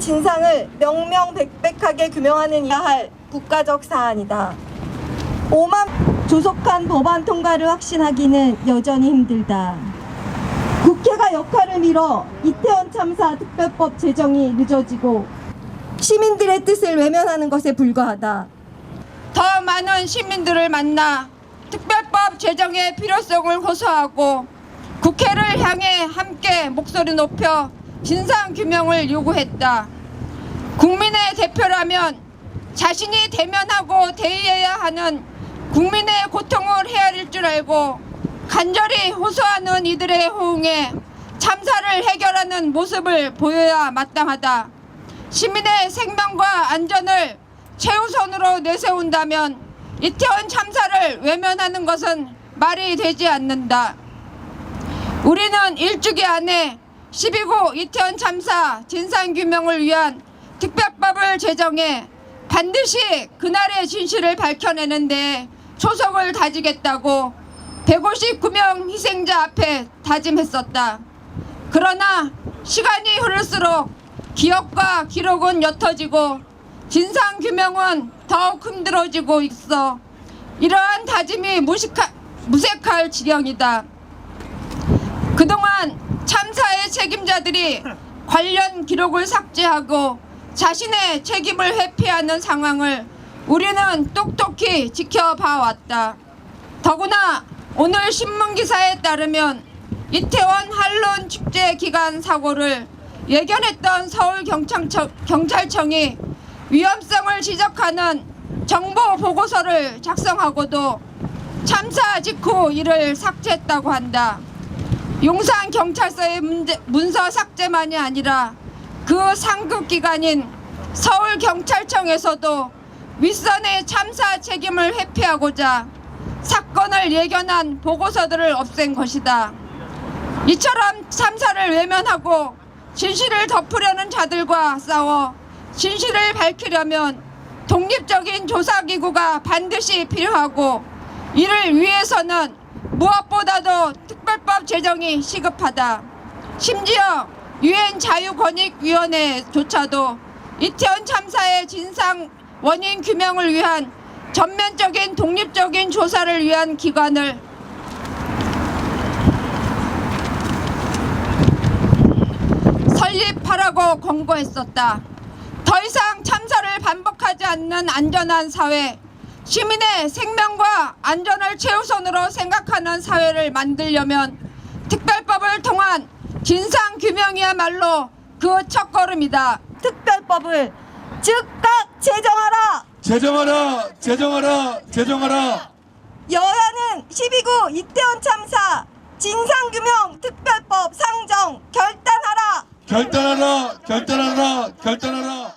진상을 명명백백하게 규명하는 해야 할 국가적 사안이다. 5만 조속한 법안 통과를 확신하기는 여전히 힘들다. 국회가 역할을 밀어 이태원 참사 특별법 제정이 늦어지고 시민들의 뜻을 외면하는 것에 불과하다. 더 많은 시민들을 만나 특별법 제정의 필요성을 호소하고 국회를 향해 함께 목소리 높여 진상 규명을 요구했다. 국민의 대표라면 자신이 대면하고 대의해야 하는 국민의 고통을 헤아릴 줄 알고 간절히 호소하는 이들의 호응에 참사를 해결하는 모습을 보여야 마땅하다. 시민의 생명과 안전을 최우선으로 내세운다면 이태원 참사를 외면하는 것은 말이 되지 않는다. 우리는 일주기 안에 12구 이태원 참사 진상규명을 위한 특별법을 제정해 반드시 그날의 진실을 밝혀내는데 초석을 다지겠다고 159명 희생자 앞에 다짐했었다. 그러나 시간이 흐를수록 기억과 기록은 옅어지고 진상규명은 더욱 힘들어지고 있어 이러한 다짐이 무식하, 무색할 지경이다. 그동안 책임자들이 관련 기록을 삭제하고 자신의 책임을 회피하는 상황을 우리는 똑똑히 지켜봐왔다. 더구나 오늘 신문 기사에 따르면 이태원 한론 축제 기간 사고를 예견했던 서울 경찰청, 경찰청이 위험성을 지적하는 정보 보고서를 작성하고도 참사 직후 이를 삭제했다고 한다. 용산 경찰서의 문제, 문서 삭제만이 아니라 그 상급 기관인 서울 경찰청에서도 윗선의 참사 책임을 회피하고자 사건을 예견한 보고서들을 없앤 것이다. 이처럼 참사를 외면하고 진실을 덮으려는 자들과 싸워 진실을 밝히려면 독립적인 조사기구가 반드시 필요하고 이를 위해서는 무엇보다도 특별법 제정이 시급하다. 심지어 유엔 자유권익위원회조차도 이태원 참사의 진상 원인 규명을 위한 전면적인 독립적인 조사를 위한 기관을 설립하라고 권고했었다. 더 이상 참사를 반복하지 않는 안전한 사회, 시민의 생명과 안전을 최우선으로 생각하는 사회를 만들려면 특별법을 통한 진상 규명이야말로 그 첫걸음이다. 특별법을 즉각 제정하라. 제정하라, 제정하라, 제정하라. 여야는 12구 이태원 참사 진상규명 특별법 상정 결단하라. 결단하라, 결단하라, 결단하라.